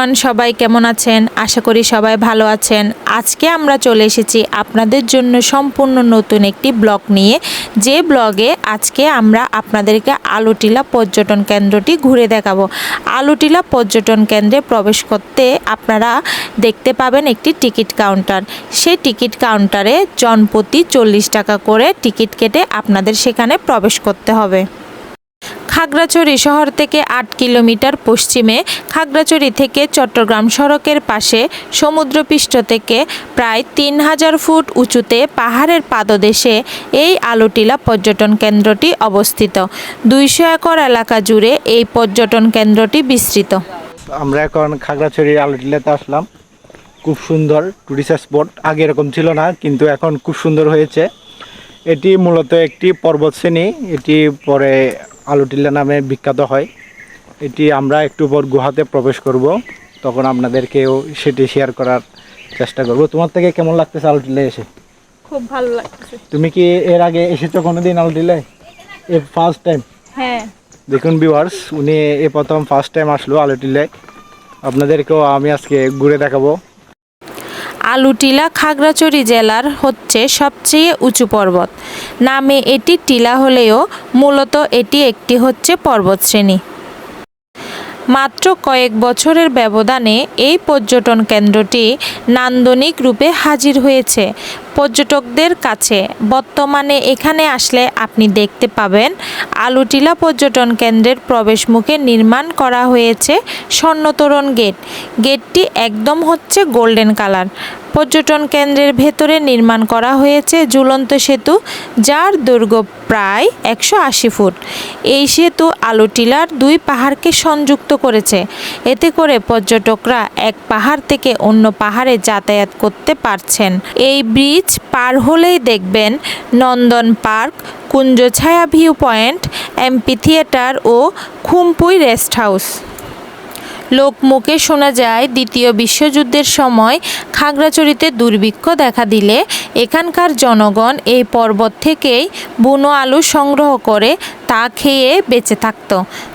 Everyone, সবাই কেমন আছেন? আশা করি সবাই ভালো আছেন। আজকে আমরা চলে এসেছি আপনাদের জন্য সম্পূর্ণ নতুন একটি ব্লগ নিয়ে। যে ব্লগে আজকে আমরা আপনাদেরকে আলুটিলা পর্যটন কেন্দ্রটি ঘুরে দেখাবো। আলুটিলা পর্যটন কেন্দ্রে প্রবেশ করতে আপনারা দেখতে পাবেন একটি টিকিট কাউন্টার। সেই টিকিট কাউন্টারে জনপ্রতি চল্লিশ টাকা করে টিকিট কেটে আপনাদের সেখানে প্রবেশ করতে হবে। খাগড়াছড়ি শহর থেকে আট কিলোমিটার পশ্চিমে খাগড়াছড়ি থেকে চট্টগ্রাম সড়কের পাশে সমুদ্রপৃষ্ঠ থেকে প্রায় তিন হাজার ফুট উঁচুতে পাহাড়ের পাদদেশে এই আলোটিলা পর্যটন কেন্দ্রটি অবস্থিত। দুইশো একর এলাকা জুড়ে এই পর্যটন কেন্দ্রটি বিস্তৃত। আমরা এখন খাগড়াছড়ির আলোটিলাতে আসলাম। খুব সুন্দর টুরিস্ট স্পট আগে এরকম ছিল না, কিন্তু এখন খুব সুন্দর হয়েছে। এটি মূলত একটি পর্বত শ্রেণি এটি পরে আলুটিলা নামে বিখ্যাত হয়। এটি আমরা একটু পর গুহাতে প্রবেশ করব। তখন আপনাদেরকেও সেটি শেয়ার করার চেষ্টা করব। তোমার থেকে কেমন লাগতেছে আলুটিলা এসে? খুব ভালো লাগতেছে। তুমি কি এর আগে এসেছ কোনোদিন আলুটিলায়? এ ফার্স্ট টাইম হ্যাঁ। দেখুন ভিউয়ার্স উনি এ প্রথম ফার্স্ট টাইম আসলো আলুটিলায়। আপনাদেরকেও আমি আজকে ঘুরে দেখাবো। আলুটিলা খাগড়াছড়ি জেলার হচ্ছে সবচেয়ে উঁচু পর্বত। নামে এটি টিলা হলেও মূলত এটি একটি হচ্ছে পর্বতশ্রেণী। মাত্র কয়েক বছরের ব্যবধানে এই পর্যটন কেন্দ্রটি নান্দনিক রূপে হাজির হয়েছে। পর্যটকদের কাছে। বর্তমানে এখানে আসলে আপনি দেখতে পাবেন, আলুটিলা পর্যটন কেন্দ্রের প্রবেশমুখে নির্মাণ করা হয়েছে স্বর্ণতোরণ গেট। গেটটি একদম হচ্ছে গোল্ডেন কালার। পর্যটন কেন্দ্রের ভেতরে নির্মাণ করা হয়েছে ঝুলন্ত সেতু, যার দৈর্ঘ্য প্রায় একশো আশি ফুট। এই সেতু আলুটিলার দুই পাহাড়কে সংযুক্ত করেছে। এতে করে পর্যটকরা এক পাহাড় থেকে অন্য পাহাড়ে যাতায়াত করতে পারছেন। এই ব্রিজ পার হলেই দেখবেন Nandan park Kunjachhaya view point MP theatre ও খুমপুই রেস্ট হাউস। লোকমুখে শোনা যায়, দ্বিতীয় বিশ্বযুদ্ধের সময় খাগড়াছড়িতে দুর্ভিক্ষ দেখা দিলে এখানকার জনগণ এই পর্বত থেকেই বুনো আলু সংগ্রহ করে তা খেয়ে বেঁচে থাকত।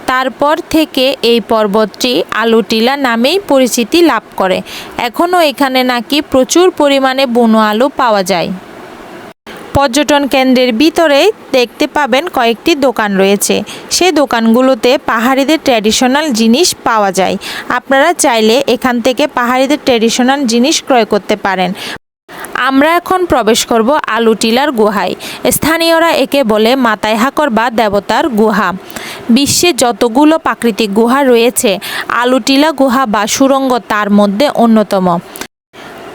তারপর থেকে এই পর্বতটি আলুটিলা নামেই পরিচিতি লাভ করে। এখনও এখানে নাকি প্রচুর পরিমাণে বুনো আলু পাওয়া যায়। পর্যটন কেন্দ্রের ভিতরেই দেখতে পাবেন কয়েকটি দোকান রয়েছে। সেই দোকানগুলোতে পাহাড়িদের ট্র্যাডিশনাল জিনিস পাওয়া যায়। আপনারা চাইলে এখান থেকে পাহাড়িদের ট্র্যাডিশনাল জিনিস ক্রয় করতে পারেন। আমরা এখন প্রবেশ করব আলুটিলার গুহায়। স্থানীয়রা একে বলে মাতায় হাকর বা দেবতার গুহা। বিশ্বে যতগুলো প্রাকৃতিক গুহা রয়েছে আলুটিলা গুহা বা সুরঙ্গ তার মধ্যে অন্যতম।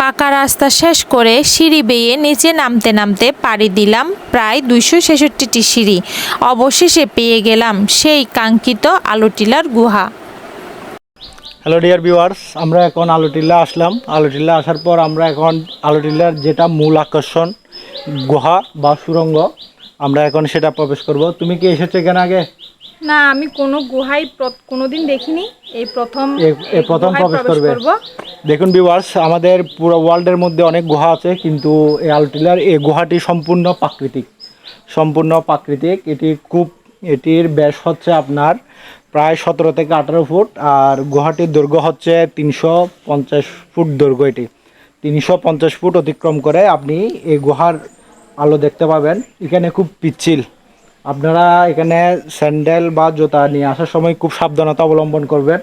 পাকা রাস্তা শেষ করে সিঁড়ি বেয়ে নিচে নামতে নামতে পাড়ি দিলাম প্রায় দুইশো ছেষট্টিটি সিঁড়ি। অবশেষে পেয়ে গেলাম সেই কাঙ্ক্ষিত আলুটিলার গুহা। হ্যালো ডিয়ার ভিউয়ার্স আমরা এখন আলুটিল্লা আসলাম। আলুটিল্লা আসার পর আমরা এখন আলুটিল্লার যেটা মূল আকর্ষণ গুহা বা সুরঙ্গ আমরা এখন সেটা প্রবেশ করব। তুমি কি এসেছ কেন আগে? না আমি কোনো গুহাই কোনোদিন দেখিনি। এই প্রথম প্রথম প্রবেশ করবে। দেখুন ভিউয়ার্স আমাদের পুরো ওয়ার্ল্ডের মধ্যে অনেক গুহা আছে, কিন্তু এই আলুটিলার এই গুহাটি সম্পূর্ণ প্রাকৃতিক। সম্পূর্ণ প্রাকৃতিক। এটি খুব, এটির ব্যাস হচ্ছে আপনার প্রায় সতেরো থেকে আঠারো ফুট, আর গুহাটির দৈর্ঘ্য হচ্ছে তিনশো পঞ্চাশ ফুট দৈর্ঘ্য এটি। তিনশো পঞ্চাশ ফুট অতিক্রম করে আপনি এই গুহার আলো দেখতে পাবেন। এখানে খুব পিচ্ছিল। আপনারা এখানে স্যান্ডেল বা জুতা নিয়ে আসার সময় খুব সাবধানতা অবলম্বন করবেন।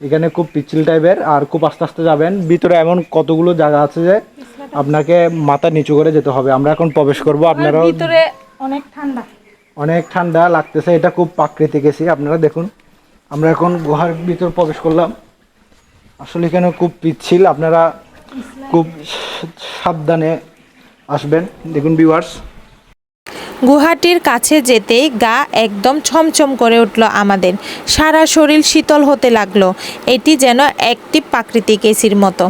এখানে খুব পিচ্ছিল টাইপের আর খুব আস্তে আস্তে যাবেন। ভিতরে এমন কতগুলো জায়গা আছে যে আপনাকে মাথা নিচু করে যেতে হবে। আমরা এখন প্রবেশ করব। আপনারাও ভিতরে অনেক ঠান্ডা। অনেক ঠান্ডা লাগতেছে। এটা খুব প্রাকৃতিক এসি আপনারা দেখুন। আমরা এখন গুহার ভিতর প্রবেশ করলাম। আসলে এখানে খুব পিচ্ছিল। আপনারা খুব সাবধানে আসবেন। দেখুন ভিউয়ার্স গুহাটির কাছে যেতেই গা একদম ছমছম করে উঠল আমাদের। সারা শরীর শীতল হতে লাগল। এটি যেন একটি প্রাকৃতিক এসির মতো।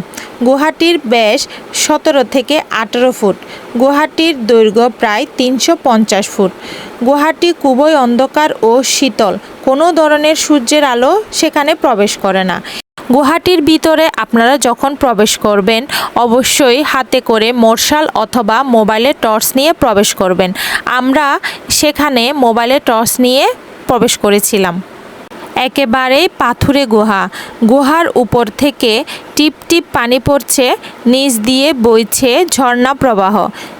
গুহাটির ব্যাস সতেরো থেকে আঠেরো ফুট। গুহাটির দৈর্ঘ্য প্রায় তিনশো পঞ্চাশ ফুট। গুহাটি খুবই অন্ধকার ও শীতল। কোনো ধরনের সূর্যের আলো সেখানে প্রবেশ করে না। গুহাটির ভিতরে আপনারা যখন প্রবেশ করবেন, অবশ্যই হাতে করে মশাল অথবা মোবাইলে টর্চ নিয়ে প্রবেশ করবেন। আমরা সেখানে মোবাইলে টর্চ নিয়ে প্রবেশ করেছিলাম। একেবারেই পাথুরে গুহা। গুহার উপর থেকে টিপ টিপ পানি পড়ছে, নিচ দিয়ে বইছে ঝর্ণা প্রবাহ।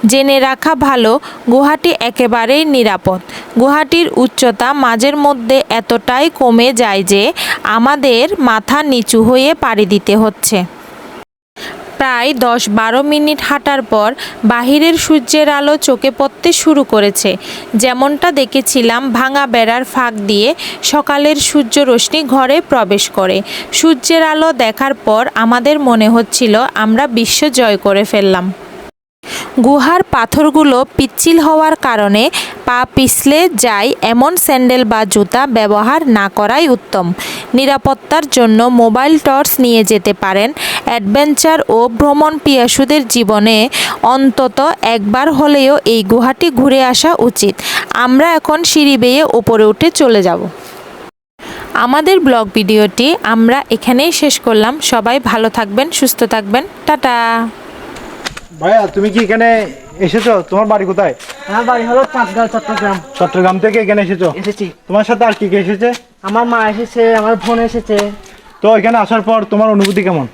জেনে রাখা ভালো, গুহাটি একেবারেই নিরাপদ। গুহাটির উচ্চতা মাঝের মধ্যে এতটাই কমে যায় যে আমাদের মাথা নিচু হয়ে পাড়ি দিতে হচ্ছে। প্রায় দশ বারো মিনিট হাঁটার পর বাহিরের সূর্যের আলো চোখে পড়তে শুরু করেছে। যেমনটা দেখেছিলাম ভাঙা বেড়ার ফাঁক দিয়ে সকালের সূর্য রশ্মি ঘরে প্রবেশ করে। সূর্যের আলো দেখার পর আমাদের মনে হচ্ছিল, আমরা বিশ্ব জয় করে ফেললাম। গুহার পাথরগুলো পিচ্ছিল হওয়ার কারণে পা পিছলে যায় এমন স্যান্ডেল বা জুতা ব্যবহার না করাই উত্তম। নিরাপত্তার জন্য মোবাইল টর্চ নিয়ে যেতে পারেন। অ্যাডভেঞ্চার ও ভ্রমণ পিয়াসুদের জীবনে অন্তত একবার হলেও এই গুহাটি ঘুরে আসা উচিত। আমরা এখন সিঁড়ি বেয়ে ওপরে উঠে চলে যাব। আমাদের ব্লগ ভিডিওটি আমরা এখানেই শেষ করলাম। সবাই ভালো থাকবেন, সুস্থ থাকবেন। টাটা! ভাইয়া তুমি কি এখানে এসেছ? তোমার বাড়ি কোথায়? আমার বাড়ি হলো চাঁদগাঁও চট্টগ্রাম। চট্টগ্রাম থেকে এখানে এসেছ? এসেছি। তোমার সাথে আর কি কি এসেছে? আমার মা এসেছে আমার বোন এসেছে। তো এখানে আসার পর তোমার অনুভূতি কেমন?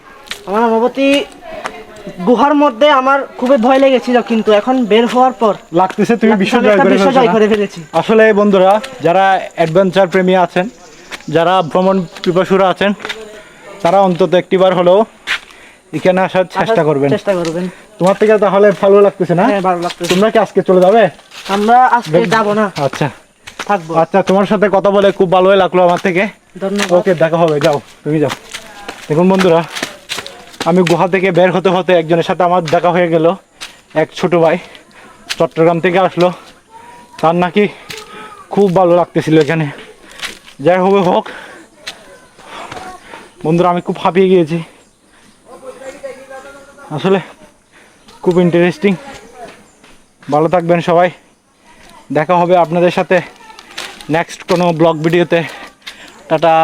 আমার অনুভূতি গুহার মধ্যে আমার খুবই ভয় লেগেছিল কিন্তু এখন বের হওয়ার পর লাগতেছে তুমি বিশ্ব জয় করে ফেলেছি আসলে বন্ধুরা যারা অ্যাডভেঞ্চার প্রেমী আছেন যারা ভ্রমণ পিপাসুরা আছেন তারা অন্তত একটিবার হলেও এখানে আসার চেষ্টা করবেন। চেষ্টা করবেন। তোমার থেকে তাহলে ভালো লাগতেছে না? হ্যাঁ ভালো লাগতেছে। তোমরা কি আজকে চলে যাবে? আমরা আজকে যাব না। আচ্ছা। থাকব। আচ্ছা তোমার সাথে কথা বলে খুব ভালোই লাগল আমার থেকে। ধন্যবাদ। ওকে দেখা হবে যাও তুমি যাও। দেখুন বন্ধুরা আমি গুহা থেকে বের হতে হতে একজনের সাথে আমার দেখা হয়ে গেল। এক ছোট ভাই চট্টগ্রাম থেকে আসলো। তার নাকি খুব ভালো লাগতেছিল এখানে। যাই হবে হোক। বন্ধুরা আমি খুব হাঁপিয়ে গিয়েছি। আসলে খুব ইন্টারেস্টিং ভালো থাকবেন সবাই। দেখা হবে আপনাদের সাথে নেক্সট কোনো ব্লগ ভিডিওতে টাটা।